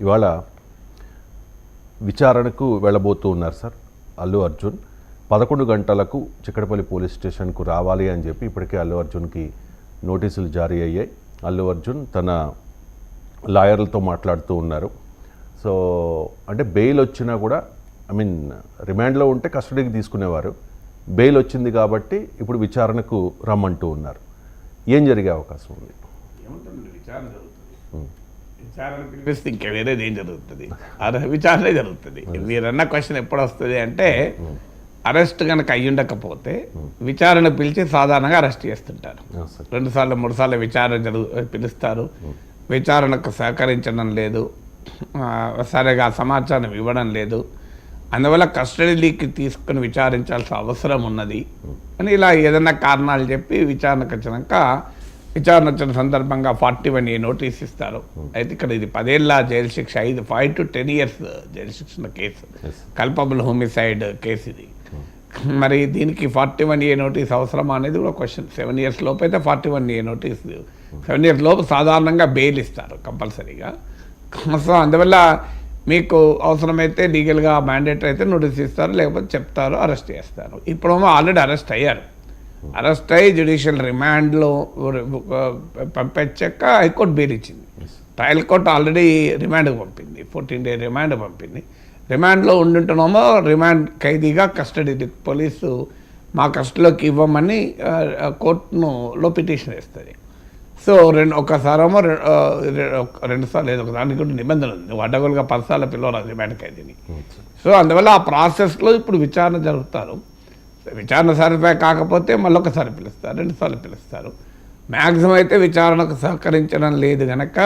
ఇవాళ విచారణకు వెళ్ళబోతూ ఉన్నారు సార్ అల్లు అర్జున్. పదకొండు గంటలకు చిక్కడపల్లి పోలీస్ స్టేషన్కు రావాలి అని చెప్పి ఇప్పటికే అల్లు అర్జున్కి నోటీసులు జారీ అయ్యాయి. అల్లు అర్జున్ తన లాయర్లతో మాట్లాడుతూ ఉన్నారు. సో అంటే బెయిల్ వచ్చినా కూడా ఐ మీన్ రిమాండ్లో ఉంటే కస్టడీకి తీసుకునేవారు. బెయిల్ వచ్చింది కాబట్టి ఇప్పుడు విచారణకు రమ్మంటూ ఉన్నారు. ఏం జరిగే అవకాశం ఉంది? విచారణ జరుగుతుంది. విచారణ పిలిపిస్తే ఇంకా వేరేది ఏం జరుగుతుంది? అర విచారణే జరుగుతుంది. మీరన్న క్వశ్చన్ ఎప్పుడు వస్తుంది అంటే అరెస్ట్ కనుక అయ్యుండకపోతే విచారణ పిలిచి సాధారణంగా అరెస్ట్ చేస్తుంటారు. రెండు సార్లు మూడు సార్లు విచారణ జరుగు పిలుస్తారు. విచారణకు సహకరించడం లేదు. సరిగా సమాచారం ఇవ్వడం లేదు. అందువల్ల కస్టడీకి తీసుకుని విచారించాల్సిన అవసరం ఉన్నది. అని ఇలా ఏదైనా కారణాలు చెప్పి విచారణకు వచ్చినాక విచారణ వచ్చిన సందర్భంగా ఫార్టీ వన్ ఏ నోటీస్ ఇస్తారు. అయితే ఇక్కడ ఇది పదేళ్ళ జైలు శిక్ష ఐదు ఫైవ్ టు టెన్ ఇయర్స్ జైలు శిక్ష ఉన్న కేసు కల్పబుల్ హోమిసైడ్ కేసు ఇది. మరి దీనికి ఫార్టీ వన్ ఏ నోటీస్ అవసరమా అనేది కూడా క్వశ్చన్. సెవెన్ ఇయర్స్ లోపు అయితే forty one A notice seven years లోపు సాధారణంగా బెయిల్ ఇస్తారు కంపల్సరీగా. సో అందువల్ల మీకు అవసరమైతే లీగల్గా మ్యాండేట్ అయితే నోటీస్ ఇస్తారు లేకపోతే చెప్తారు అరెస్ట్ చేస్తారు. ఇప్పుడేమో ఆల్రెడీ అరెస్ట్ అయ్యారు. అరెస్ట్ అయ్యి జ్యుడిషియల్ రిమాండ్లో పంపించాక హైకోర్టు బెయిల్ ఇచ్చింది ట్రయల్ కోర్ట్ ఆల్రెడీ రిమాండ్కి పంపింది. ఫోర్టీన్ డే రిమాండ్ పంపింది. రిమాండ్లో ఉండుంటున్నామో రిమాండ్ ఖైదీగా కస్టడీ పోలీసు మా కస్టడీలోకి ఇవ్వమని కోర్టును లో పిటిషన్ వేస్తుంది. సో రెండు ఒకసారేమో రెండు సార్లు లేదు ఒక దానికి కూడా నిబంధన ఉంది. నువ్వు అడ్డగోలుగా పదిసార్లు పిలవరాదు రిమాండ్ ఖైదీని. సో అందువల్ల ఆ ప్రాసెస్లో ఇప్పుడు విచారణ జరుపుతారు. విచారణ సాటిస్ఫై కాకపోతే మళ్ళీ ఒకసారి పిలుస్తారు రెండుసార్లు పిలుస్తారు. మ్యాక్సిమం అయితే విచారణకు సహకరించడం లేదు కనుక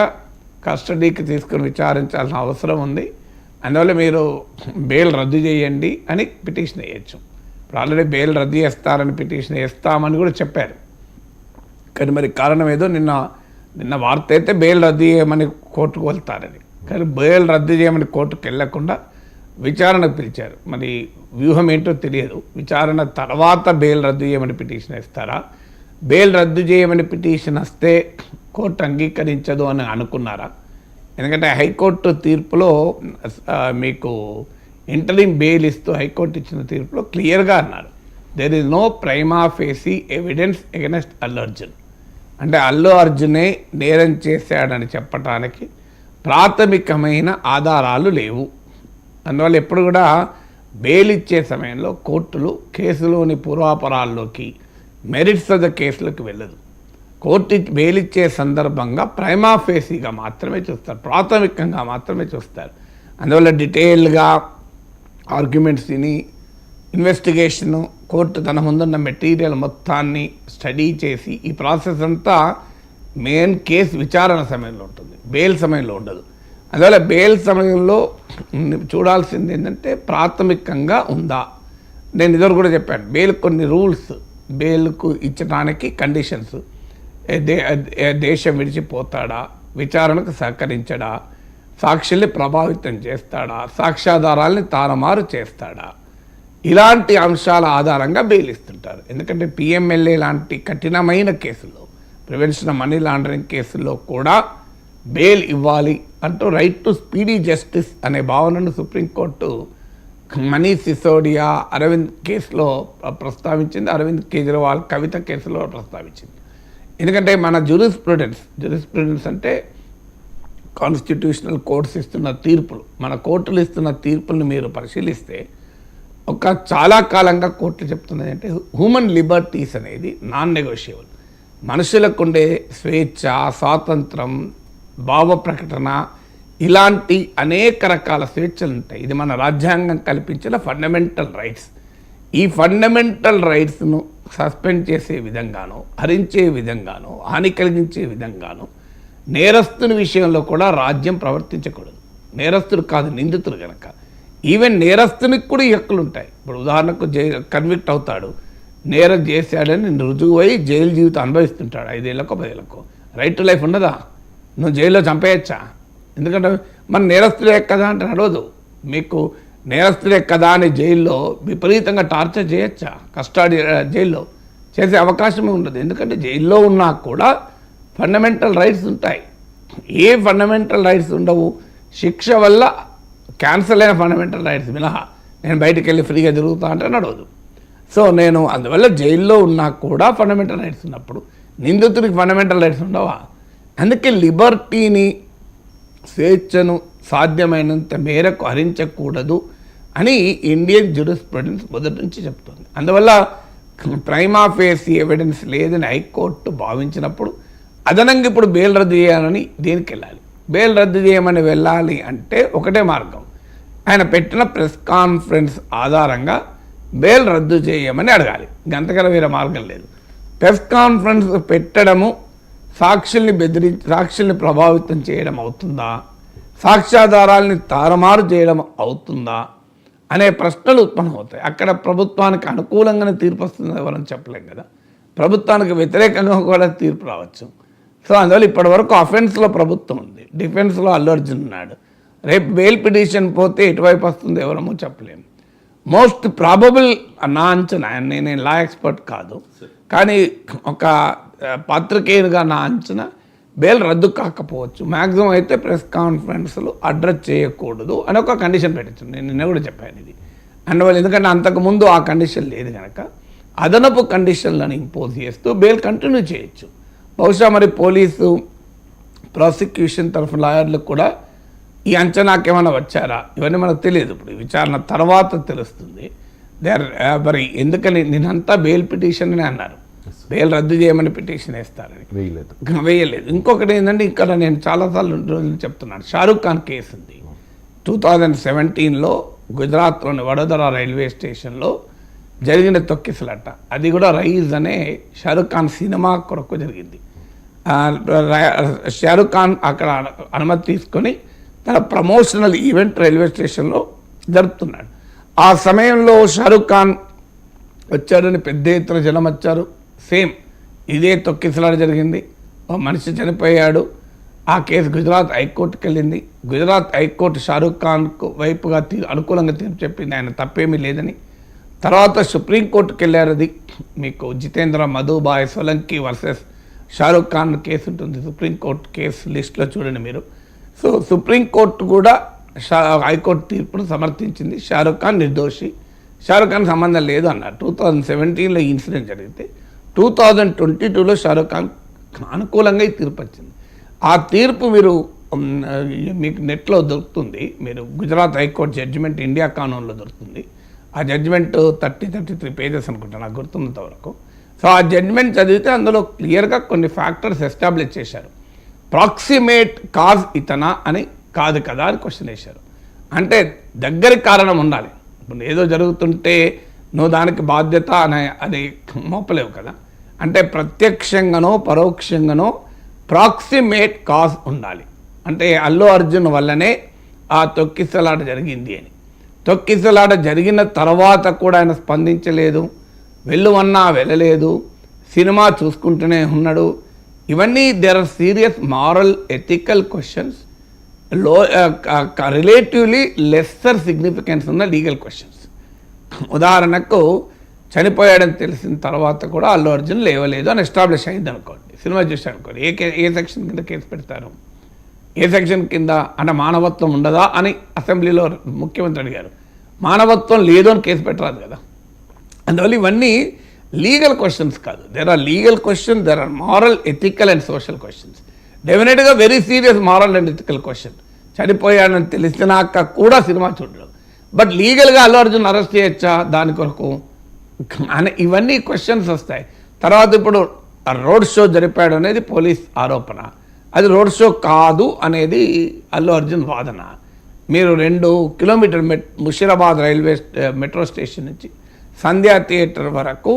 కస్టడీకి తీసుకుని విచారించాల్సిన అవసరం ఉంది. అందువల్ల మీరు బెయిల్ రద్దు చేయండి అని పిటిషన్ వేయచ్చు. ఇప్పుడు ఆల్రెడీ బెయిల్ రద్దు చేస్తారని పిటిషన్ వేస్తామని కూడా చెప్పారు. కానీ మరి కారణం ఏదో నిన్న నిన్న వార్త అయితే బెయిల్ రద్దు చేయమని కోర్టుకు వెళ్తారని. కానీ బెయిల్ రద్దు చేయమని కోర్టుకు వెళ్ళకుండా విచారణకు పిలిచారు. మరి వ్యూహం ఏంటో తెలియదు. విచారణ తర్వాత బెయిల్ రద్దు చేయమని పిటిషన్ ఇస్తారా బెయిల్ రద్దు చేయమని పిటిషన్ వస్తే కోర్టు అంగీకరించదు అని అనుకున్నారా? ఎందుకంటే హైకోర్టు తీర్పులో మీకు ఇంటరింగ్ బెయిల్ ఇస్తూ హైకోర్టు ఇచ్చిన తీర్పులో క్లియర్గా అన్నారు. There is no prima facie evidence against Allu Arjun అంటే అల్లు అర్జునే నేరం చేశాడని చెప్పటానికి ప్రాథమికమైన ఆధారాలు లేవు. అందువల్ల ఎప్పుడు కూడా బెయిల్ ఇచ్చే సమయంలో కోర్టులు కేసులోని పూర్వాపరాల్లోకి మెరిట్స్ ఆఫ్ ద కేసులకు వెళ్ళదు. కోర్టు బెయిల్ ఇచ్చే సందర్భంగా ప్రైమా ఫేసీగా మాత్రమే చూస్తారు. ప్రాథమికంగా మాత్రమే చూస్తారు. అందువల్ల డీటెయిల్గా ఆర్గ్యుమెంట్స్ తిని ఇన్వెస్టిగేషను కోర్టు తన ముందున్న మెటీరియల్ మొత్తాన్ని స్టడీ చేసి ఈ ప్రాసెస్ అంతా మెయిన్ కేసు విచారణ సమయంలో ఉంటుంది. బెయిల్ సమయంలో ఉండదు. అందువల్ల బెయిల్ సమయంలో చూడాల్సింది ఏంటంటే ప్రాథమికంగా ఉందా? నేను ఇద్దరు కూడా చెప్పాను బెయిల్ కొన్ని రూల్స్ బెయిల్కు ఇచ్చడానికి కండిషన్స్. దేశం విడిచిపోతాడా? విచారణకు సహకరించడా? సాక్షుల్ని ప్రభావితం చేస్తాడా? సాక్ష్యాధారాల్ని తారుమారు చేస్తాడా? ఇలాంటి అంశాల ఆధారంగా బెయిల్ ఇస్తుంటారు. ఎందుకంటే పిఎంఎల్ఏ లాంటి కఠినమైన కేసుల్లో ప్రివెన్షన్ మనీ లాండరింగ్ కేసుల్లో కూడా బెయిల్ ఇవ్వాలి అంటూ రైట్ టు స్పీడీ జస్టిస్ అనే భావనను సుప్రీంకోర్టు మనీష్ సిసోడియా అరవింద్ కేసులో ప్రస్తావించింది. అరవింద్ కేజ్రీవాల్ కవిత కేసులో ప్రస్తావించింది. ఎందుకంటే మన జూరిస్ప్రుడెన్స్ జూరిస్ప్రుడెన్స్ అంటే కాన్స్టిట్యూషనల్ కోర్ట్స్ ఇస్తున్న తీర్పులు. మన కోర్టులు ఇస్తున్న తీర్పులను మీరు పరిశీలిస్తే ఒక చాలా కాలంగా కోర్టులు చెప్తున్నది అంటే హ్యూమన్ లిబర్టీస్ అనేది నాన్ నెగోషియబుల్ మనుషులకు ఉండే స్వేచ్ఛ స్వాతంత్రం భావ ప్రకటన ఇలాంటి అనేక రకాల స్వేచ్ఛలు ఉంటాయి. ఇది మన రాజ్యాంగం కల్పించిన ఫండమెంటల్ రైట్స్ ఈ ఫండమెంటల్ రైట్స్ను సస్పెండ్ చేసే విధంగానో హరించే విధంగానో హాని కలిగించే విధంగానో నేరస్తుని విషయంలో కూడా రాజ్యం ప్రవర్తించకూడదు. నేరస్తుడు కాదు నిందితుడు కనుక ఈవెన్ నేరస్తునికి కూడా ఈ హక్కులు ఉంటాయి. ఇప్పుడు ఉదాహరణకు జై కన్విక్ట్ అవుతాడు. నేరం చేశాడని రుజువు అయి జైలు జీవితం అనుభవిస్తుంటాడు ఐదేళ్ళకో పదేళ్ళకో. రైట్ టు లైఫ్ ఉండదా? నువ్వు జైల్లో చంపేయచ్చా? ఎందుకంటే మన నేరస్తులే కదా అంటే నడవదు. మీకు నేరస్తులే కదా అని జైల్లో విపరీతంగా టార్చర్ చేయొచ్చా? కస్టడీ జైల్లో చేసే అవకాశమే ఉండదు. ఎందుకంటే జైల్లో ఉన్నా కూడా ఫండమెంటల్ రైట్స్ ఉంటాయి. ఏ ఫండమెంటల్ రైట్స్ ఉండవు? శిక్ష వల్ల క్యాన్సల్ అయిన ఫండమెంటల్ రైట్స్ మినహా నేను బయటికి వెళ్ళి ఫ్రీగా తిరుగుతా అంటే నడవదు. సో నేను అందువల్ల జైల్లో ఉన్నా కూడా ఫండమెంటల్ రైట్స్ ఉన్నప్పుడు నిందితుడికి ఫండమెంటల్ రైట్స్ ఉండవా? అందుకే లిబర్టీని స్వేచ్ఛను సాధ్యమైనంత మేరకు హరించకూడదు అని ఇండియన్ జూరిస్ప్రుడెన్స్ మొదటి నుంచి చెప్తుంది. అందువల్ల ప్రైమా ఫేస్ ఎవిడెన్స్ లేదని హైకోర్టు భావించినప్పుడు అదనంగా ఇప్పుడు బెయిల్ రద్దు చేయాలని దేనికి వెళ్ళాలి. బెయిల్ రద్దు చేయమని వెళ్ళాలి అంటే ఒకటే మార్గం. ఆయన పెట్టిన ప్రెస్ కాన్ఫరెన్స్ ఆధారంగా బెయిల్ రద్దు చేయమని అడగాలి. గంతకర వేరే మార్గం లేదు. ప్రెస్ కాన్ఫరెన్స్ పెట్టడము సాక్షుల్ని బెదిరించి సాక్షుల్ని ప్రభావితం చేయడం అవుతుందా? సాక్ష్యాధారాల్ని తారుమారు చేయడం అవుతుందా? అనే ప్రశ్నలు ఉత్పన్నమవుతాయి అక్కడ ప్రభుత్వానికి అనుకూలంగానే తీర్పు వస్తుంది ఎవరని చెప్పలేం కదా. ప్రభుత్వానికి వ్యతిరేకంగా కూడా తీర్పు రావచ్చు. సో అందువల్ల ఇప్పటి వరకు అఫెన్స్లో ప్రభుత్వం ఉంది. డిఫెన్స్లో అల్లు అర్జున్ ఉన్నాడు. రేపు బెయిల్ పిటిషన్ పోతే ఎటువైపు వస్తుంది ఎవరమో చెప్పలేము మోస్ట్ ప్రాబబుల్ నా అంచనా నేను లా ఎక్స్పర్ట్ కాదు. కానీ ఒక పాత్రికేయునిగా నా అంచనా బెయిల్ రద్దు కాకపోవచ్చు. మ్యాక్సిమం అయితే ప్రెస్ కాన్ఫరెన్స్లు అడ్రస్ చేయకూడదు అని ఒక కండిషన్ పెట్టచ్చు నేను నిన్న కూడా చెప్పాను ఇది. అందువల్ల ఎందుకంటే అంతకుముందు ఆ కండిషన్ లేదు కనుక అదనపు కండిషన్లను ఇంపోజ్ చేస్తూ బెయిల్ కంటిన్యూ చేయొచ్చు. బహుశా మరి పోలీసు ప్రాసిక్యూషన్ తరఫు లాయర్లకు కూడా ఈ అంచనాకి ఏమైనా వచ్చారా? ఇవన్నీ మనకు తెలియదు ఇప్పుడు. విచారణ తర్వాత తెలుస్తుంది. దే ఆర్ మరి ఎందుకని నేనంతా బెయిల్ పిటిషన్ అని అన్నారు. బెయిల్ రద్దు చేయమని పిటిషన్ వేస్తారని వేయలేదు. వేయలేదు. ఇంకొకటి ఏంటంటే ఇక్కడ నేను చాలాసార్లు రోజులు చెప్తున్నాను. షారూఖ్ ఖాన్ కేసు ఉంది. టూ థౌజండ్ సెవెంటీన్లో గుజరాత్లోని వడోదర రైల్వే స్టేషన్లో జరిగిన తొక్కిసలాట. అది కూడా రైజ్ అనే షారూఖ్ ఖాన్ సినిమా కొరకు జరిగింది. షారూఖ్ ఖాన్ అక్కడ అను- అనుమతి తీసుకొని తన ప్రమోషనల్ ఈవెంట్ రైల్వే స్టేషన్లో జరుపుతున్నాడు. ఆ సమయంలో షారూఖ్ ఖాన్ వచ్చాడని పెద్ద ఎత్తున జనం వచ్చారు. సేమ్ ఇదే తొక్కిసలాట జరిగింది. ఓ మనిషి చనిపోయాడు. ఆ కేసు గుజరాత్ హైకోర్టుకి వెళ్ళింది గుజరాత్ హైకోర్టు షారూఖ్ ఖాన్కు వైపుగా తీ అనుకూలంగా తీర్పు చెప్పింది. ఆయన తప్పేమీ లేదని. తర్వాత సుప్రీంకోర్టుకి వెళ్ళారు అది మీకు జితేంద్ర మధుబాయ్ సోలంకి వర్సెస్ షారూఖ్ ఖాన్ కేసు ఉంటుంది. సుప్రీంకోర్టు కేసు లిస్ట్లో చూడండి మీరు. సో సుప్రీంకోర్టు కూడా షా హైకోర్టు తీర్పును సమర్థించింది. షారూఖ్ ఖాన్ నిర్దోషి. షారూఖ్ ఖాన్ సంబంధం లేదు అన్నారు. టూ థౌజండ్ సెవెంటీన్లో ఈ ఇన్సిడెంట్ జరిగితే టూ థౌజండ్ ట్వంటీ టూలో షారూఖ్ ఖాన్ అనుకూలంగా ఈ తీర్పు వచ్చింది. ఆ తీర్పు మీరు మీకు నెట్లో దొరుకుతుంది. మీరు Gujarat high court judgement India కానూన్లో దొరుకుతుంది. ఆ judgement thirty thirty three pages అనుకుంటా నాకు గుర్తున్నంత వరకు. సో ఆ జడ్జిమెంట్ చదివితే అందులో క్లియర్గా కొన్ని ఫ్యాక్టర్స్ ఎస్టాబ్లిష్ చేశారు. ప్రాక్సిమేట్ కాజ్ ఇతనా అని కాదు కదా అని క్వశ్చన్ వేశారు. అంటే దగ్గరి కారణం ఉండాలి. ఇప్పుడు ఏదో జరుగుతుంటే నువ్వు దానికి బాధ్యత అనే అది మోపలేవు కదా. అంటే ప్రత్యక్షంగానో పరోక్షంగానో ప్రాక్సిమేట్ కాజ్ ఉండాలి. అంటే అల్లు అర్జున్ వల్లనే ఆ తొక్కిసలాట జరిగింది అని. తొక్కిసలాట జరిగిన తర్వాత కూడా ఆయన స్పందించలేదు వెళ్ళువన్నా వెళ్ళలేదు సినిమా చూసుకుంటూనే ఉన్నాడు. ఇవన్నీ there are serious moral ethical క్వశ్చన్స్లో relatively lesser significance ఉన్న లీగల్ క్వశ్చన్స్ ఉదాహరణకు చనిపోయాడని తెలిసిన తర్వాత కూడా అల్లు అర్జున్ లేవలేదు అని ఎస్టాబ్లిష్ అయింది అనుకోండి. సినిమా చూసి అనుకోండి. ఏ కే ఏ సెక్షన్ కింద కేసు పెడతారు? ఏ సెక్షన్ కింద? అంటే మానవత్వం ఉండదా అని అసెంబ్లీలో ముఖ్యమంత్రి అడిగారు. మానవత్వం లేదు అని కేసు పెట్టరాదు కదా. అందువల్ల ఇవన్నీ లీగల్ క్వశ్చన్స్ కాదు. There are legal question there are moral ethical and social questions డెఫినెట్గా very serious moral and ethical question చనిపోయాడని తెలిసినాక కూడా సినిమా చూడడం బట్ లీగల్గా అల్లు అర్జున్ అరెస్ట్ చేయొచ్చా? దాని కొరకు అని ఇవన్నీ క్వశ్చన్స్ వస్తాయి. తర్వాత ఇప్పుడు రోడ్ షో జరిపాడు అనేది పోలీస్ ఆరోపణ. అది రోడ్ షో కాదు అనేది అల్లు అర్జున్ వాదన. మీరు రెండు కిలోమీటర్ మెట్ ముషీరాబాద్ రైల్వే మెట్రో స్టేషన్ నుంచి సంధ్యా థియేటర్ వరకు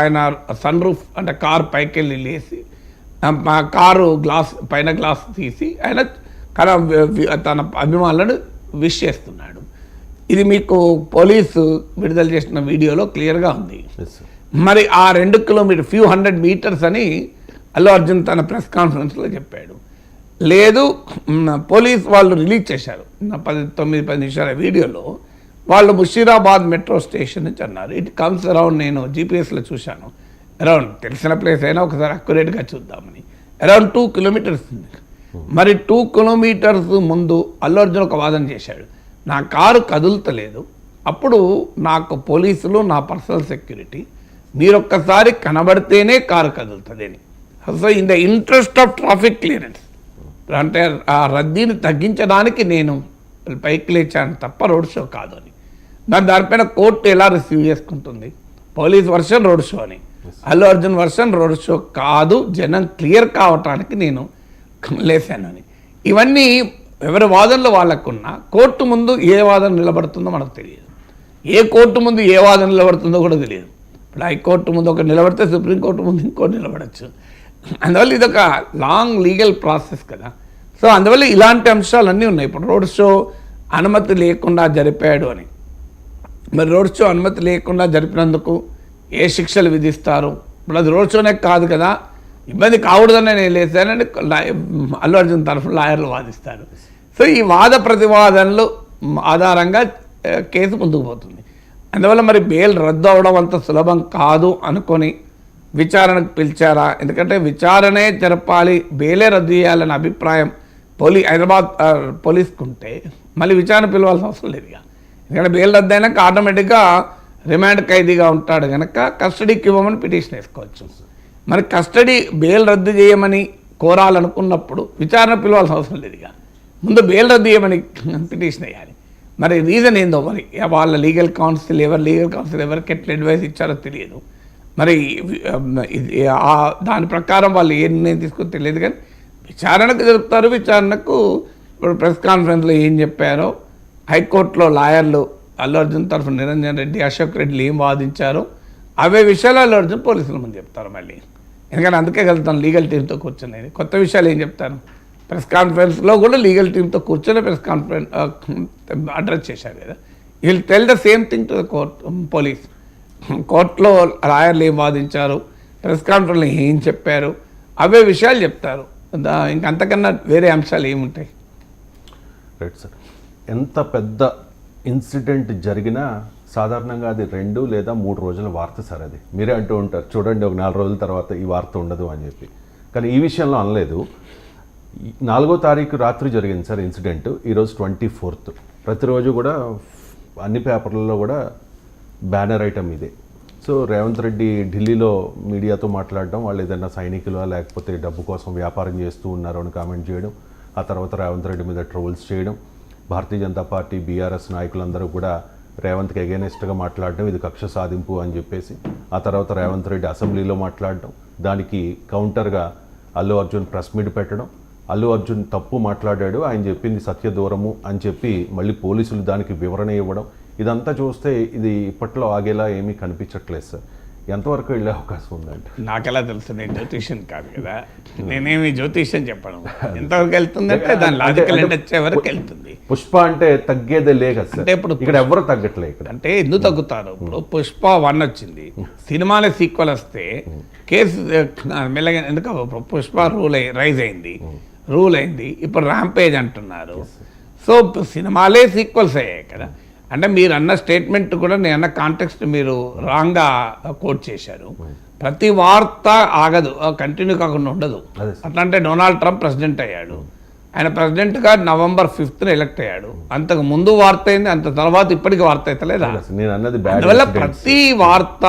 ఆయన సన్ రూఫ్ అంటే కారు పైకి వెళ్ళి లేసి కారు గ్లాస్ పైన గ్లాస్ తీసి ఆయన తన అభిమానులను విష్ చేస్తున్నాడు. ఇది మీకు పోలీసు విడుదల చేసిన వీడియోలో క్లియర్గా ఉంది. మరి ఆ రెండు కిలోమీటర్ ఫ్యూ హండ్రెడ్ మీటర్స్ అని అల్లు అర్జున్ తన ప్రెస్ కాన్ఫరెన్స్లో చెప్పాడు. లేదు పోలీస్ వాళ్ళు రిలీజ్ చేశారు. పది తొమ్మిది పది నిమిషాల వీడియోలో వాళ్ళు ముషీరాబాద్ మెట్రో స్టేషన్ నుంచి అన్నారు. ఇట్ కమ్స్ అరౌండ్ నేను జీపీఎస్లో చూశాను. అరౌండ్ తెలిసిన ప్లేస్ అయినా ఒకసారి అక్యురేట్గా చూద్దామని. అరౌండ్ టూ కిలోమీటర్స్ మరి టూ కిలోమీటర్స్ ముందు అల్లు అర్జున్ ఒక వాదన చేశాడు. నా కారు కదులుతలేదు. అప్పుడు నాకు పోలీసులు నా పర్సనల్ సెక్యూరిటీ మీరు ఒక్కసారి కనబడితేనే కారు కదులుతుంది అని. So in the interest of traffic clearance అంటే ఆ రద్దీని తగ్గించడానికి నేను పైకి లేచాను తప్ప రోడ్ షో కాదు అని. దాని దానిపైన కోర్టు ఎలా రిసీవ్ చేసుకుంటుంది? పోలీస్ వర్షన్ రోడ్ షో అని. Allu Arjun version road show కాదు జనం క్లియర్ కావటానికి నేను లేశానని. ఇవన్నీ ఎవరి వాదనలు వాళ్ళకున్నా కోర్టు ముందు ఏ వాదన నిలబడుతుందో మనకు తెలియదు. ఏ కోర్టు ముందు ఏ వాదన నిలబడుతుందో కూడా తెలియదు. ఇప్పుడు హైకోర్టు ముందు ఒక నిలబడితే సుప్రీంకోర్టు ముందు ఇంకోటి నిలబడచ్చు. అందువల్ల ఇదొక లాంగ్ లీగల్ ప్రాసెస్ కదా. సో అందువల్ల ఇలాంటి అంశాలన్నీ ఉన్నాయి. ఇప్పుడు రోడ్ షో అనుమతి లేకుండా జరిపాడు అని. మరి రోడ్ షో అనుమతి లేకుండా జరిపినందుకు ఏ శిక్షలు విధిస్తారు? ఇప్పుడు అది రోడ్ షోనే కాదు కదా. ఇబ్బంది కాకూడదని నేను లేచానని అల్లు అర్జున్ తరఫున లాయర్లు వాదిస్తారు. సో ఈ వాద ప్రతివాదనలు ఆధారంగా కేసు ముందుకు పోతుంది. అందువల్ల మరి బెయిల్ రద్దు అవడం అంత సులభం కాదు అనుకొని విచారణకు పిలిచారా? ఎందుకంటే విచారణే జరపాలి బెయిలే రద్దు చేయాలనే అభిప్రాయం పోలీ హైదరాబాద్ పోలీస్కి ఉంటే మళ్ళీ విచారణ పిలవాల్సిన అవసరం లేదు ఇక. ఎందుకంటే బెయిల్ రద్దు అయినాక ఆటోమేటిక్గా రిమాండ్ ఖైదీగా ఉంటాడు కనుక కస్టడీకి ఇవ్వమని పిటిషన్ వేసుకోవచ్చు. మరి కస్టడీ బెయిల్ రద్దు చేయమని కోరాలనుకున్నప్పుడు విచారణ పిలవాల్సిన అవసరం లేదు ఇక. ముందు బెయిల్ రద్దు చేయమని పిటిషన్ వేయాలి. మరి రీజన్ ఏందో మరి? వాళ్ళ లీగల్ కౌన్సిల్ ఎవరు లీగల్ కౌన్సిల్ ఎవరికి ఎట్లా అడ్వైస్ ఇచ్చారో తెలియదు. మరి దాని ప్రకారం వాళ్ళు ఏ నిర్ణయం తీసుకుని తెలియదు కానీ విచారణకు జరుపుతారు. విచారణకు ఇప్పుడు ప్రెస్ కాన్ఫరెన్స్లో ఏం చెప్పారో హైకోర్టులో లాయర్లు అల్లు అర్జున్ తరఫు నిరంజన్ రెడ్డి అశోక్ రెడ్డిలు ఏం వాదించారో అవే విషయాలు అల్లు అర్జున్ పోలీసుల ముందు చెప్తారు మళ్ళీ. ఎందుకంటే అందుకే కలుగుతాను లీగల్ టీంతో కూర్చొని. కొత్త విషయాలు ఏం చెప్తాను ప్రెస్ కాన్ఫరెన్స్లో కూడా లీగల్ టీంతో కూర్చొని ప్రెస్ కాన్ఫరెన్స్ అడ్రస్ చేశారు కదా. Will tell the same thing to the court police కోర్టులో లాయర్లు ఏం వాదించారు? ప్రెస్ కాన్ఫరెన్స్లో ఏం చెప్పారు? అవే విషయాలు చెప్తారు. దా- అంతకన్నా వేరే అంశాలు ఏముంటాయి? Right sir. ఎంత పెద్ద ఇన్సిడెంట్ జరిగినా సాధారణంగా అది రెండు లేదా మూడు రోజుల వార్త సార్ అది. మీరే అంటూ ఉంటారు చూడండి ఒక నాలుగు రోజుల తర్వాత ఈ వార్త ఉండదు అని చెప్పి. కానీ ఈ విషయంలో అనలేదు. నాలుగో తారీఖు రాత్రి జరిగింది సార్ ఇన్సిడెంట్. ఈరోజు ట్వంటీ ఫోర్త్. ప్రతిరోజు కూడా అన్ని పేపర్లలో కూడా బ్యానర్ ఐటమ్ ఇదే. సో రేవంత్ రెడ్డి ఢిల్లీలో మీడియాతో మాట్లాడడం వాళ్ళు ఏదైనా సైనికులు లేకపోతే డబ్బు కోసం వ్యాపారం చేస్తూ ఉన్నారు అని కామెంట్ చేయడం ఆ తర్వాత రేవంత్ రెడ్డి మీద ట్రోల్స్ చేయడం భారతీయ జనతా పార్టీ బీఆర్ఎస్ నాయకులందరూ కూడా రేవంత్కి అగేనెస్ట్గా మాట్లాడడం ఇది కక్ష సాధింపు అని చెప్పేసి ఆ తర్వాత రేవంత్ రెడ్డి అసెంబ్లీలో మాట్లాడడం దానికి కౌంటర్గా అల్లు అర్జున్ ప్రెస్ మీట్ పెట్టడం అల్లు అర్జున్ తప్పు మాట్లాడాడు ఆయన చెప్పింది సత్య దూరము అని చెప్పి మళ్ళీ పోలీసులు దానికి వివరణ ఇవ్వడం ఇదంతా చూస్తే ఇది ఇప్పట్లో ఆగేలా ఏమీ కనిపించట్లేదు సార్. ఎంతవరకు వెళ్ళే అవకాశం ఉందంటే నాకెలా తెలుసు నేను జ్యోతిష్యం కాదు కదా. నేనేమి జ్యోతిష్యం చెప్పను. ఎంతవరకు వెళ్తుంది అంటే దాని లాజికల్ ఎండ్ వచ్చే వరకు వెళ్తుంది. పుష్ప అంటే తగ్గేదే లే కదా సార్. అంటే ఇప్పుడు ఇక్కడ ఎవరు తగ్గట్లే ఇక్కడ. అంటే ఎందుకు తగ్గుతారు? ఇప్పుడు పుష్ప వన్ వచ్చింది. సినిమాలే సీక్వెల్ వస్తే కేసు మెల్లగా ఎందుకు? పుష్ప రూల్ రైజ్ అయింది. రూల్ అయింది. ఇప్పుడు ర్యాంపేజ్ అంటున్నారు. సో సినిమాలే సీక్వెల్స్ అయ్యాయి కదా. అంటే మీరు అన్న స్టేట్మెంట్ కూడా నేను అన్న కాంటెక్స్ట్ మీరు రాంగ్గా కోట్ చేశారు. ప్రతి వార్త ఆగదు. కంటిన్యూ కాకుండా ఉండదు. అట్లా అంటే డొనాల్డ్ ట్రంప్ ప్రెసిడెంట్ అయ్యాడు. ఆయన ప్రెసిడెంట్గా నవంబర్ ఫిఫ్త్న ఎలక్ట్ అయ్యాడు. అంతకు ముందు వార్త అయింది అంత తర్వాత ఇప్పటికి వార్త అవుతలేదా నేను అన్నది బ్యాడ్ అందువల్ల ప్రతి వార్త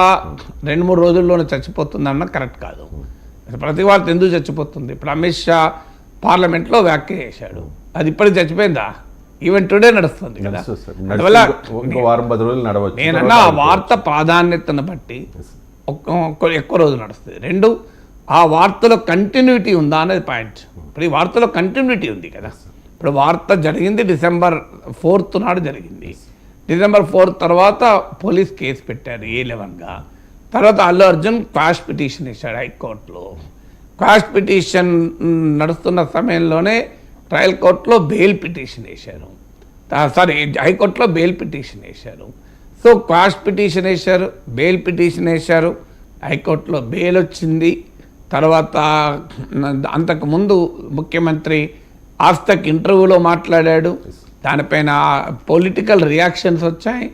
రెండు మూడు రోజుల్లోనే చచ్చిపోతుంది అన్న కరెక్ట్ కాదు ప్రతి వార్త ఎందుకు చచ్చిపోతుంది? ఇప్పుడు అమిత్ షా పార్లమెంట్లో వ్యాఖ్య చేశాడు. అది ఇప్పటికి చచ్చిపోయిందా? ఈవెన్ టుడే నడుస్తుంది కదా. అందువల్ల వారం పది రోజులు నడవచ్చు. నేనన్నా ఆ వార్త ప్రాధాన్యతను బట్టి ఎక్కువ రోజు నడుస్తుంది. రెండు ఆ వార్తలో కంటిన్యూటీ ఉందా అనేది పాయింట్ ఇప్పుడు ఈ వార్తలో కంటిన్యూటీ ఉంది కదా. ఇప్పుడు వార్త జరిగింది డిసెంబర్ ఫోర్త్ నాడు జరిగింది. డిసెంబర్ ఫోర్త్ తర్వాత పోలీస్ కేసు పెట్టారు ఏ లెవెన్గా. తర్వాత అల్లు అర్జున్ క్వాష్ పిటిషన్ ఇచ్చాడు హైకోర్టులో. క్వాష్ పిటిషన్ నడుస్తున్న సమయంలోనే ట్రయల్ కోర్టులో బెయిల్ పిటిషన్ వేశారు. సారీ హైకోర్టులో బెయిల్ పిటిషన్ వేశారు. సో క్వాష్ పిటిషన్ వేశారు బెయిల్ పిటిషన్ వేశారు హైకోర్టులో బెయిల్ వచ్చింది. తర్వాత అంతకుముందు ముఖ్యమంత్రి ఆస్తక్ ఇంటర్వ్యూలో మాట్లాడాడు. దానిపైన పొలిటికల్ రియాక్షన్స్ వచ్చాయి.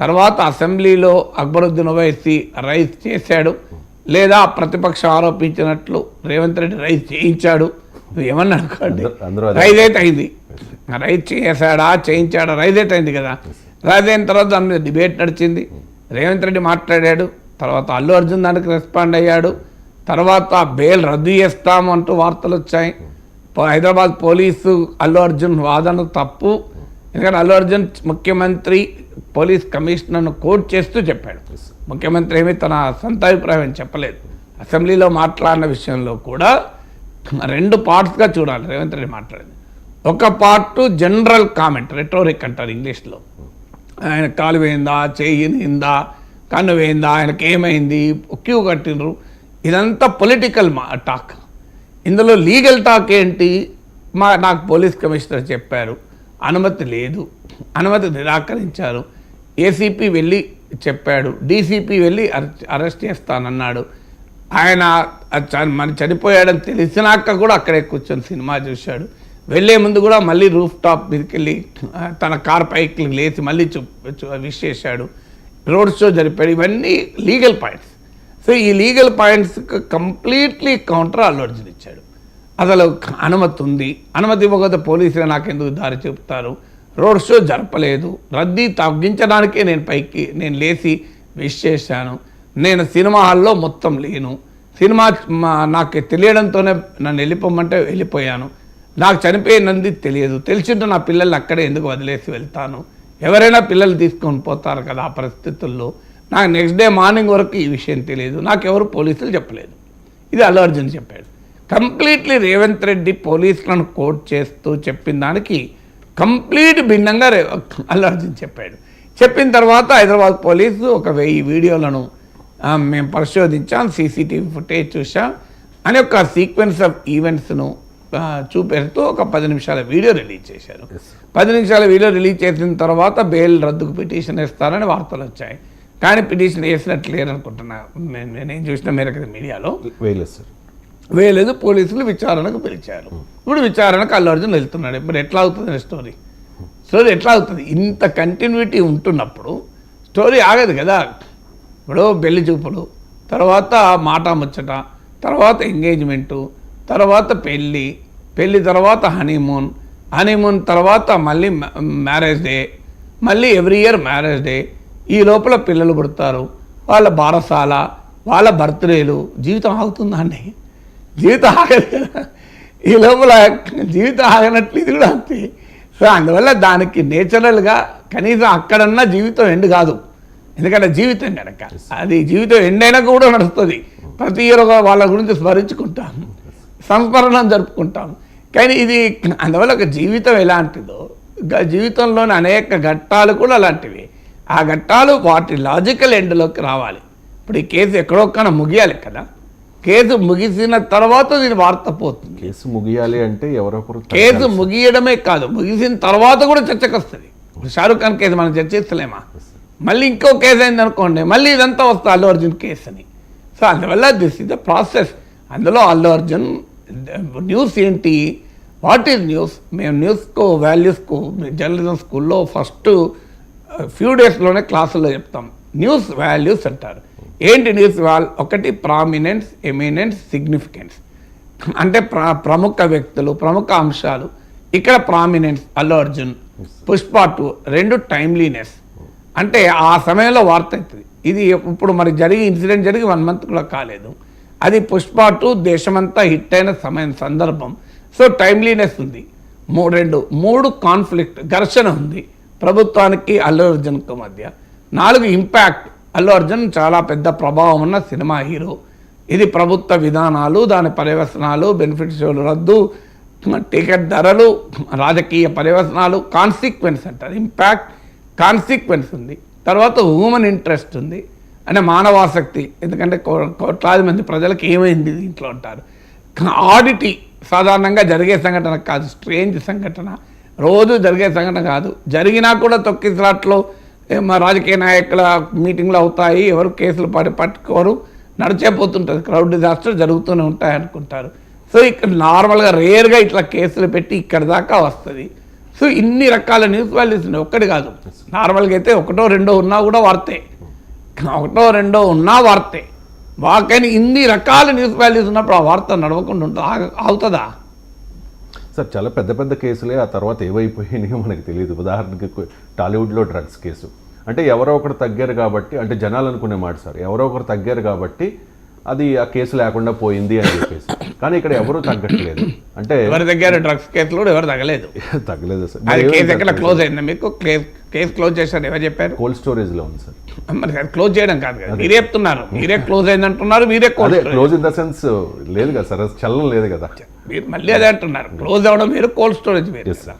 తర్వాత అసెంబ్లీలో అక్బరుద్దీన్ ఓవైసీ రైజ్ చేశాడు. లేదా ప్రతిపక్షం ఆరోపించినట్లు రేవంత్ రెడ్డి రైజ్ చేయించాడు. ఏమన్నా అనుకోండి. అయితే అయింది. రైజ్ చేసాడా చేయించాడా? అయితే అయింది కదా. రైజ్ అయిన తర్వాత దాని మీద డిబేట్ నడిచింది. రేవంత్ రెడ్డి మాట్లాడాడు. తర్వాత అల్లు అర్జున్ దానికి రెస్పాండ్ అయ్యాడు. తర్వాత బెయిల్ రద్దు చేస్తాము అంటూ వార్తలు వచ్చాయి. హైదరాబాద్ పోలీసు అల్లు అర్జున్ వాదన తప్పు. ఎందుకంటే అల్లు అర్జున్ ముఖ్యమంత్రి పోలీస్ కమిషనర్ను కోట్ చేస్తూ చెప్పాడు. ముఖ్యమంత్రి ఏమీ తన సొంత అభిప్రాయం చెప్పలేదు. అసెంబ్లీలో మాట్లాడిన విషయంలో కూడా రెండు పార్ట్స్గా చూడాలి. రేవంత్ రెడ్డి మాట్లాడింది. ఒక పార్ట్ జనరల్ కామెంట్ రెటోరిక్ అంటారు ఇంగ్లీష్లో. ఆయన కాలు వేయిందా చెయ్యి నిందా కన్ను వేయిందా ఆయనకి ఏమైంది క్యూ కట్టినరు ఇదంతా పొలిటికల్ మా టాక్ ఇందులో లీగల్ టాక్ ఏంటి? మా నాకు పోలీస్ కమిషనర్ చెప్పారు. అనుమతి లేదు. అనుమతి నిరాకరించారు. ఏసీపీ వెళ్ళి చెప్పాడు. డీసీపీ వెళ్ళి అరెస్ట్ అరెస్ట్ చేస్తానన్నాడు. ఆయన చ- మన చనిపోయాడని తెలిసినాక కూడా అక్కడే కూర్చొని సినిమా చూశాడు. వెళ్ళే ముందు కూడా మళ్ళీ రూఫ్ టాప్ మీదకి వెళ్ళి తన కార్ పైకి లేచి మళ్ళీ చూ విష్ చేశాడు రోడ్ షో జరిపాడు. ఇవన్నీ లీగల్ పాయింట్స్. సో ఈ legal points completely counter Allu Arjun ఇచ్చాడు. అసలు అనుమతి ఉంది. అనుమతి ఇవ్వకపోతే పోలీసులు నాకు ఎందుకు దారి చూపుతారు? రోడ్ షో జరపలేదు. రద్దీ తగ్గించడానికే నేను పైకి నేను లేచి విష్ చేశాను. నేను సినిమా హాల్లో మొత్తం లేను. సినిమా మా- నాకు తెలియడంతోనే నన్ను వెళ్ళిపోమంటే వెళ్ళిపోయాను. నాకు చనిపోయినది తెలియదు. తెలిసింటూ నా పిల్లల్ని అక్కడే ఎందుకు వదిలేసి వెళ్తాను? ఎవరైనా పిల్లలు తీసుకొని పోతారు కదా ఆ పరిస్థితుల్లో. నాకు నెక్స్ట్ డే మార్నింగ్ వరకు ఈ విషయం తెలియదు. నాకు ఎవరు పోలీసులు చెప్పలేదు. ఇది అల్లు అర్జున్ చెప్పాడు. కంప్లీట్లీ రేవంత్ రెడ్డి పోలీసులను కోట్ చేస్తూ చెప్పిన దానికి కంప్లీట్ భిన్నంగా రే అల్లు అర్జున్ చెప్పాడు. చెప్పిన తర్వాత హైదరాబాద్ పోలీసు ఒక వెయ్యి వీడియోలను మేము పరిశోధించాం సీసీటీవీ ఫుటేజ్ చూసాం అని ఒక సీక్వెన్స్ ఆఫ్ ఈవెంట్స్ను ఆ, చూపెడుతూ ఒక పది నిమిషాల వీడియో రిలీజ్ చేశారు. పది నిమిషాల వీడియో రిలీజ్ చేసిన తర్వాత బెయిల్ రద్దుకు పిటిషన్ ఇస్తారని వార్తలు వచ్చాయి. కానీ పిటిషన్ వేసినట్లు లేరనుకుంటున్నా నేను నేనేం చూసిన మేరకు మీడియాలో. వేయలేదు సార్ వేయలేదు పోలీసులు విచారణకు పిలిచారు. ఇప్పుడు విచారణకు అల్లు అర్జున్ వెళ్తున్నాడు. ఇప్పుడు ఎట్లా అవుతుంది స్టోరీ స్టోరీ ఎట్లా అవుతుంది? ఇంత కంటిన్యూటీ ఉంటున్నప్పుడు స్టోరీ ఆగదు కదా. ఇప్పుడు పెళ్ళి చూపులు తర్వాత మాట ముచ్చట తర్వాత ఎంగేజ్మెంటు తర్వాత పెళ్ళి పెళ్ళి తర్వాత హనీమూన్ హనీమూన్ తర్వాత మళ్ళీ మ్యారేజ్ డే మళ్ళీ ఎవ్రీ ఇయర్ మ్యారేజ్ డే ఈ లోపల పిల్లలు పుడతారు. వాళ్ళ బారసాల వాళ్ళ బర్త్డేలు జీవితం ఆగుతుందా అండి? జీవితం కదా ఈ లోపల జీవితం ఆగనట్లు ఇది కూడా అంతే. సో అందువల్ల దానికి నేచురల్గా కనీసం అక్కడన్నా జీవితం ఎండ్ కాదు. ఎందుకంటే జీవితం కనుక అది జీవితం ఎండ్ అయినా కూడా నడుస్తుంది. ప్రతి ఇయర్ వాళ్ళ గురించి స్మరించుకుంటాం. సంస్మరణం జరుపుకుంటాం. కానీ ఇది అందువల్ల ఒక జీవితం ఎలాంటిదో జీవితంలోని అనేక ఘట్టాలు కూడా అలాంటివి. ఆ ఘట్టాలు వాటి లాజికల్ ఎండ్లోకి రావాలి. ఇప్పుడు ఈ కేసు ఎక్కడొక్కన ముగియాలి కదా. కేసు ముగిసిన తర్వాత దీని వార్త పోతుంది. కేసు ముగియాలి అంటే ఎవరొకరు కేసు ముగియడమే కాదు ముగిసిన తర్వాత కూడా చర్చకు వస్తుంది షారుఖ్ ఖాన్ కేసు మనం చర్చిస్తలేమా? మళ్ళీ ఇంకో కేసు అయింది అనుకోండి మళ్ళీ ఇదంతా వస్తుంది అల్లు అర్జున్ కేసు అని. సో అందువల్ల దిస్ ఇస్ ద ప్రాసెస్ అందులో అల్లు అర్జున్ న్యూస్ ఏంటి? వాట్ ఈజ్ న్యూస్ మేము న్యూస్కు వాల్యూస్కు జర్నలిజం స్కూల్లో ఫస్ట్ ఫ్యూ డేస్లోనే క్లాసుల్లో చెప్తాం. న్యూస్ వాల్యూస్ అంటారు. ఏంటి న్యూస్ వాల్ ఒకటి ప్రామినెన్స్ ఎమినెన్స్ సిగ్నిఫికెన్స్ అంటే ప్ర ప్రముఖ వ్యక్తులు ప్రముఖ అంశాలు. ఇక్కడ ప్రామినెన్స్ అల్లు అర్జున్ పుష్ప టూ రెండు టైమ్లీనెస్ అంటే ఆ సమయంలో వార్త అవుతుంది. ఇది ఇప్పుడు మరి జరిగి ఇన్సిడెంట్ జరిగి వన్ మంత్ కూడా కాలేదు. అది పుష్ప టూ దేశమంతా హిట్ అయిన సమయం సందర్భం. సో టైమ్లీనెస్ ఉంది. మూడు రెండు మూడు కాన్ఫ్లిక్ట్ ఘర్షణ ఉంది ప్రభుత్వానికి అల్లు అర్జున్కు మధ్య. నాలుగు ఇంపాక్ట్ అల్లు అర్జున్ చాలా పెద్ద ప్రభావం ఉన్న సినిమా హీరో. ఇది ప్రభుత్వ విధానాలు దాని పర్యవసనాలు బెనిఫిట్ షోలు రద్దు టికెట్ ధరలు రాజకీయ పర్యవసనాలు కాన్సిక్వెన్స్ అంటారు. ఇంపాక్ట్ కాన్సిక్వెన్స్ ఉంది. తర్వాత హ్యూమన్ ఇంట్రెస్ట్ ఉంది. అంటే మానవాసక్తి. ఎందుకంటే కో- కోట్లాది మంది ప్రజలకు ఏమైంది దీంట్లో ఉంటారు ఆడిటీ సాధారణంగా జరిగే సంఘటన కాదు. స్ట్రేంజ్ సంఘటన. రోజు జరిగే సంఘటన కాదు. జరిగినా కూడా తొక్కిసలాట్లో మా రాజకీయ నాయకుల మీటింగ్లు అవుతాయి ఎవరు కేసులు పడి పట్టుకోరు నడిచేపోతుంటుంది క్రౌడ్ డిజాస్టర్ జరుగుతూనే ఉంటాయి అనుకుంటారు సో ఇక్కడ నార్మల్గా రేర్గా ఇట్లా కేసులు పెట్టి ఇక్కడ దాకా వస్తుంది. సో ఇన్ని రకాల న్యూస్ వాల్యూస్ ఉన్నాయి. ఒక్కటి కాదు. నార్మల్గా అయితే ఒకటో రెండో ఉన్నా కూడా వార్తే. ఒకటో రెండో ఉన్నా వార్తే. వా- ఇన్ని రకాల న్యూస్ వాల్యూస్ ఉన్నప్పుడు ఆ వార్త నడవకుండా ఉంటుంది అవుతుందా ఆగుతుందా? సార్ చాలా పెద్ద పెద్ద కేసులే ఆ తర్వాత ఏవైపోయినాయో మనకు తెలియదు ఉదాహరణకి టాలీవుడ్లో డ్రగ్స్ కేసు. అంటే ఎవరో ఒకరు తగ్గారు కాబట్టి అంటే జనాలు అనుకునే మాట సార్ ఎవరో ఒకరు తగ్గారు కాబట్టి అది ఆ కేసు లేకుండా పోయింది అని చెప్పేసి. కానీ ఇక్కడ ఎవరూ తగ్గట్లేదు. అంటే ఎవరి దగ్గర డ్రగ్స్ కేసులు ఎవరు తగ్గలేదు. తగ్గలేదు సార్ కేసు ఎక్కడ క్లోజ్ అయిందా మీకు? కేసు క్లోజ్ చేశారు ఎవరు చెప్పారు? కోల్డ్ స్టోరేజ్లో ఉంది సార్ మరి క్లోజ్ చేయడం కాదు కదా. మీరే చెప్తున్నారు. మీరే క్లోజ్ అయింది అంటున్నారు మీరే క్లోజ్ ఇన్ ద సెన్స్ లేదు కదా సార్ చలనం లేదు కదా. మీరు మళ్ళీ అదే అంటున్నారు. క్లోజ్ అవ్వడం మీరు కోల్డ్ స్టోరేజ్ మీరు sir.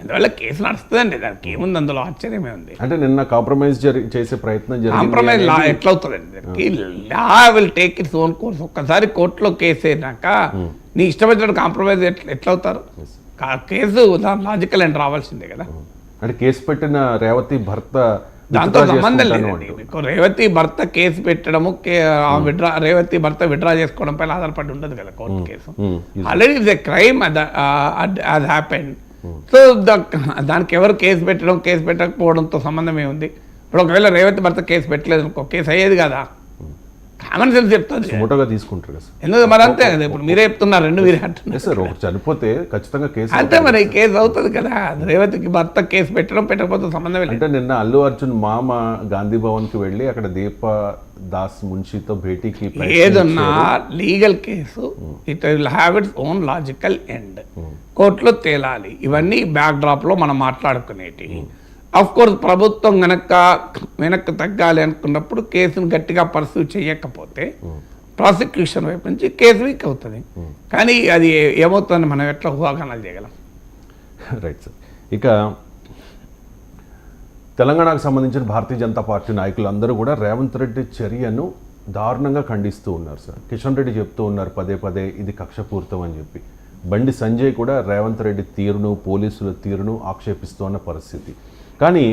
అందువల్ల కేసు నడుస్తుందండి. దానికి ఏముంది అందులో? ఆశ్చర్యమే ఉంది అంటే నిన్న కాంప్రమైజ్ జరి చేసే ప్రయత్నం జరిగింది కాంప్రమైజ్ లా ఎట్లా అవుతుందండి? Law will take its own course ఒక్కసారి కోర్టులో కేసు అయినాక నీ ఇష్టం వచ్చినట్టు కాంప్రమైజ్ ఎట్లా ఎట్లా అవుతారు కా- కేసు లాజికల్ అండ్ రావాల్సిందే కదా. అంటే కేసు పెట్టిన రేవతి భర్త దాంతో సంబంధం. మీకు రేవతి భర్త కేసు పెట్టడము ఆ విడ్రా రేవతి భర్త విడ్రా చేసుకోవడం పైన ఆధారపడి ఉండదు కదా court case. Hmm. Already it's a crime అది హ్యాపెన్ సో దానికి ఎవరు కేసు పెట్టడం కేసు పెట్టకపోవడంతో సంబంధం ఏముంది? ఇప్పుడు ఒకవేళ రేవతి భర్త కేసు పెట్టలేదు అనుకో కేసు అయ్యేది కదా. కామన్ సెన్స్ చెప్తుంది మోటోగా తీసుకుంటారు కదా ఎందుకు? మరి అంతే కదా ఇప్పుడు మీరే చెప్తున్నారు రెండు మీరే అంటున్నారు. సార్ ఒకరు చనిపోతే ఖచ్చితంగా కేసు అంతే మరి కేసు అవుతుంది కదా. రేవతికి భర్త కేసు పెట్టడం పెట్టకపోతే సంబంధం లేదు. అంటే నిన్న అల్లు అర్జున్ మామ గాంధీ భవన్కి వెళ్ళి అక్కడ దీప దాస్ మున్షితో భేటీకి ఏదన్నా legal case it will have its own logical end. కోర్టులో తేలాలి. ఇవన్నీ బ్యాక్ డ్రాప్లో మనం మాట్లాడుకునేటి అఫ్ కోర్స్ ప్రభుత్వం గనక వెనక్కి తగ్గాలి అనుకున్నప్పుడు కేసును గట్టిగా పర్సూ చేయకపోతే ప్రాసిక్యూషన్ వైపు నుంచి కేసు వీక్ అవుతుంది. కానీ అది ఏమవుతుందని మనం ఎట్లా ఊహాగానాలు చేయగలం? రైట్ సార్ ఇక తెలంగాణకు సంబంధించిన భారతీయ జనతా పార్టీ నాయకులు అందరూ కూడా రేవంత్ రెడ్డి చర్యను దారుణంగా ఖండిస్తూ ఉన్నారు సార్ కిషన్ రెడ్డి చెప్తూ ఉన్నారు పదే పదే ఇది కక్షపూరితం అని చెప్పి. బండి సంజయ్ కూడా రేవంత్ రెడ్డి తీరును పోలీసుల తీరును ఆక్షేపిస్తూ ఉన్న పరిస్థితి. కానీ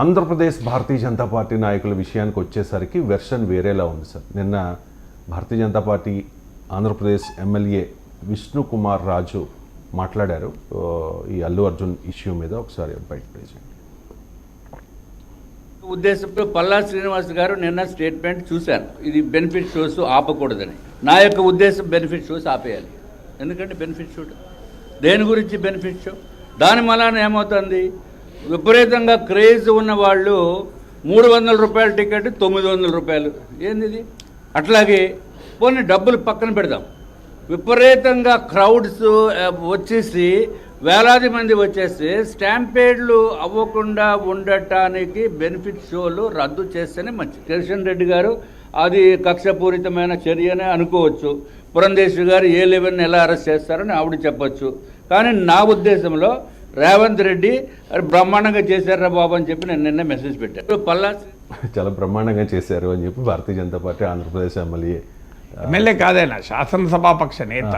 ఆంధ్రప్రదేశ్ భారతీయ జనతా పార్టీ నాయకుల విషయానికి వచ్చేసరికి వెర్షన్ వేరేలా ఉంది సార్. నిన్న భారతీయ జనతా పార్టీ ఆంధ్రప్రదేశ్ ఎమ్మెల్యే విష్ణు కుమార్ రాజు మాట్లాడారు. ఈ అల్లు అర్జున్ ఇష్యూ మీద ఒకసారి బయట ప్లే చేయండి ఉద్దేశంతో పల్లా శ్రీనివాస్ గారు నిన్న స్టేట్మెంట్ చూశాను ఇది బెనిఫిట్ షోస్ ఆపకూడదని. నా యొక్క ఉద్దేశం బెనిఫిట్ షోస్ ఆపేయాలి. ఎందుకంటే బెనిఫిట్ షో దేని గురించి బెనిఫిట్ షో? దాని వలన ఏమవుతుంది? విపరీతంగా క్రేజ్ ఉన్న వాళ్ళు మూడు వందల రూపాయల టికెట్ తొమ్మిది వందల రూపాయలు. ఏంది అట్లాగే పోనీ డబ్బులు పక్కన పెడదాం. విపరీతంగా క్రౌడ్స్ వచ్చేసి వేలాది మంది వచ్చేసి స్టాంపేడ్లు అవ్వకుండా ఉండటానికి బెనిఫిట్ షోలు రద్దు చేస్తేనే మంచిది. కిషన్ రెడ్డి గారు అది కక్షపూరితమైన చర్యనే అనుకోవచ్చు. పురంధేశ్వరి గారు ఏ లెవెన్ ఎలా అరెస్ట్ చేస్తారని ఆవిడ చెప్పచ్చు. కానీ నా ఉద్దేశంలో రేవంత్ రెడ్డి "అరే, బ్రహ్మాండంగా చేశారా బాబు అని చెప్పి నేను నిన్న మెసేజ్ పెట్టాను పల్లా చాలా బ్రహ్మాండంగా చేశారు అని చెప్పి Bharatiya Janata party Andhra Pradesh MLA MLA కాదైనా శాసనసభాపక్ష నేత.